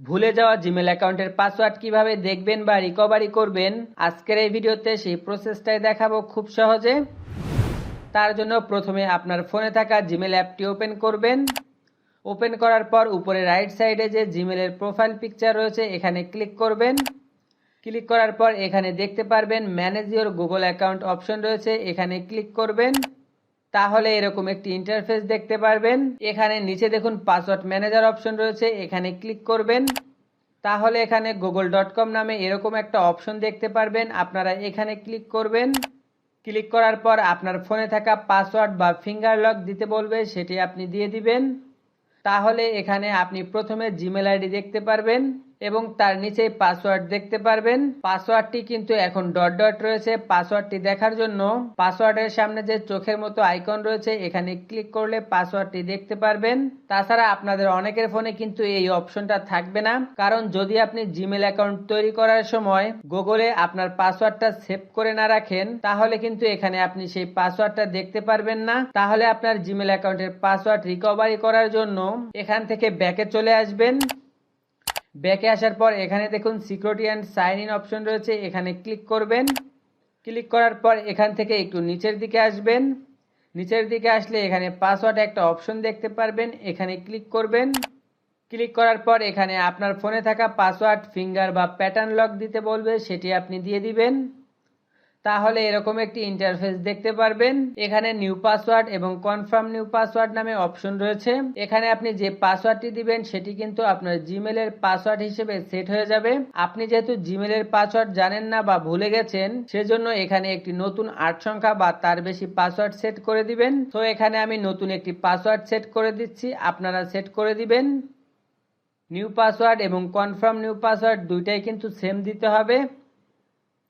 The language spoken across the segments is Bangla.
ভুলে যাওয়া জিমেল অ্যাকাউন্টের পাসওয়ার্ড কীভাবে দেখবেন বা রিকভারি করবেন, আজকের এই ভিডিওতে সেই প্রসেসটাই দেখাবো খুব সহজে। তার জন্য প্রথমে আপনার ফোনে থাকা জিমেল অ্যাপটি ওপেন করবেন। ওপেন করার পর উপরে রাইট সাইডে যে জিমেলের প্রোফাইল পিকচার রয়েছে, এখানে ক্লিক করবেন। ক্লিক করার পর এখানে দেখতে পারবেন manage your Google account option রয়েছে, এখানে ক্লিক করবেন। তাহলে এরকম একটি ইন্টারফেস দেখতে পারবেন। এখানে নিচে দেখুন পাসওয়ার্ড ম্যানেজার অপশন রয়েছে, এখানে ক্লিক করবেন। তাহলে এখানে গুগল ডট কম নামে এরকম একটা অপশন দেখতে পারবেন, আপনারা এখানে ক্লিক করবেন। ক্লিক করার পর আপনার ফোনে থাকা পাসওয়ার্ড বা ফিঙ্গার লক দিতে বলবে, সেটি আপনি দিয়ে দিবেন। তাহলে এখানে আপনি প্রথমে জিমেল আইডি দেখতে পারবেন। এবং তার নিচে পাসওয়ার্ড দেখতে পারবেন। পাসওয়ার্ডটি কিন্তু এখন ডট ডট রয়েছে। পাসওয়ার্ডটি দেখার জন্য পাসওয়ার্ডের সামনে যে চোখের মতো আইকন রয়েছে, এখানে ক্লিক করলে পাসওয়ার্ডটি দেখতে পারবেন। তাছাড়া আপনাদের অনেকের ফোনে কিন্তু এই অপশনটা থাকবে না। কারণ যদি আপনি জিমেল অ্যাকাউন্ট তৈরি করার সময় গুগলে আপনার পাসওয়ার্ডটা সেভ করে না রাখেন, তাহলে কিন্তু এখানে আপনি সেই পাসওয়ার্ডটা দেখতে পারবেন না। তাহলে আপনার জিমেল অ্যাকাউন্টের পাসওয়ার্ড রিকভারি করার জন্য এখান থেকে ব্যাকে চলে আসবেন। ব্যাকে আসার পর এখানে দেখুন security and sign in option রয়েছে, এখানে ক্লিক করবেন। ক্লিক করার পর এখান থেকে একটু নিচের দিকে আসবেন। নিচের দিকে আসলে এখানে পাসওয়ার্ড একটা অপশন দেখতে পারবেন, এখানে ক্লিক করবেন। ক্লিক করার পর এখানে আপনার ফোনে থাকা পাসওয়ার্ড ফিঙ্গার বা প্যাটার্ন লক দিতে বলবে, সেটি আপনি দিয়ে দিবেন। তাহলে এরকম একটি ইন্টারফেস দেখতে পারবেন। এখানে নিউ পাসওয়ার্ড এবং কনফার্ম নিউ পাসওয়ার্ড নামে অপশন রয়েছে। এখানে আপনি যে পাসওয়ার্ডটি দিবেন, সেটি কিন্তু আপনার জিমেলের পাসওয়ার্ড হিসেবে সেট হয়ে যাবে। আপনি যেহেতু জিমেলের পাসওয়ার্ড জানেন না বা ভুলে গেছেন, সেজন্য এখানে একটি নতুন আট সংখ্যা বা তার বেশি পাসওয়ার্ড সেট করে দিবেন। তো এখানে আমি নতুন একটি পাসওয়ার্ড সেট করে দিচ্ছি, আপনারা সেট করে দিবেন। নিউ পাসওয়ার্ড এবং কনফার্ম নিউ পাসওয়ার্ড দুইটাই কিন্তু সেম দিতে হবে।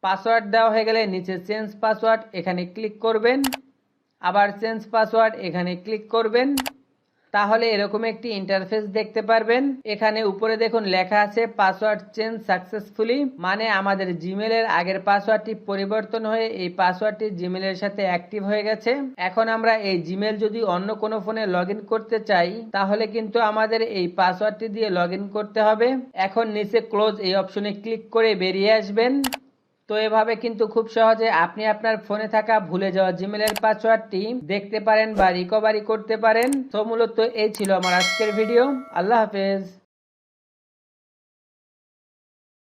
পাসওয়ার্ড দেওয়া হয়ে গেলে নিচে চেঞ্জ পাসওয়ার্ড এখানে ক্লিক করবেন। আবার চেঞ্জ পাসওয়ার্ড এখানে ক্লিক করবেন। তাহলে এরকম একটি ইন্টারফেস দেখতে পারবেন। এখানে উপরে দেখুন লেখা আছে পাসওয়ার্ড চেঞ্জ সাকসেসফুলি মানে আমাদের জিমেলের আগের পাসওয়ার্ডটি পরিবর্তন হয়ে এই পাসওয়ার্ডটি জিমেলের সাথে অ্যাক্টিভ হয়ে গেছে। এখন আমরা এই জিমেল যদি অন্য কোনো ফোনে লগ করতে চাই, তাহলে কিন্তু আমাদের এই পাসওয়ার্ডটি দিয়ে লগ করতে হবে। এখন নিচে ক্লোজ এই অপশনে ক্লিক করে বেরিয়ে আসবেন। তো এভাবে কিন্তু খুব সহজে আপনি আপনার ফোনে থাকা ভুলে যাওয়া জিমেলের পাসওয়ার্ডটি দেখতে পারেন বা রিকভারি করতে পারেন। তো মূলত এই ছিল আমার আজকের ভিডিও আল্লাহ হাফেজ।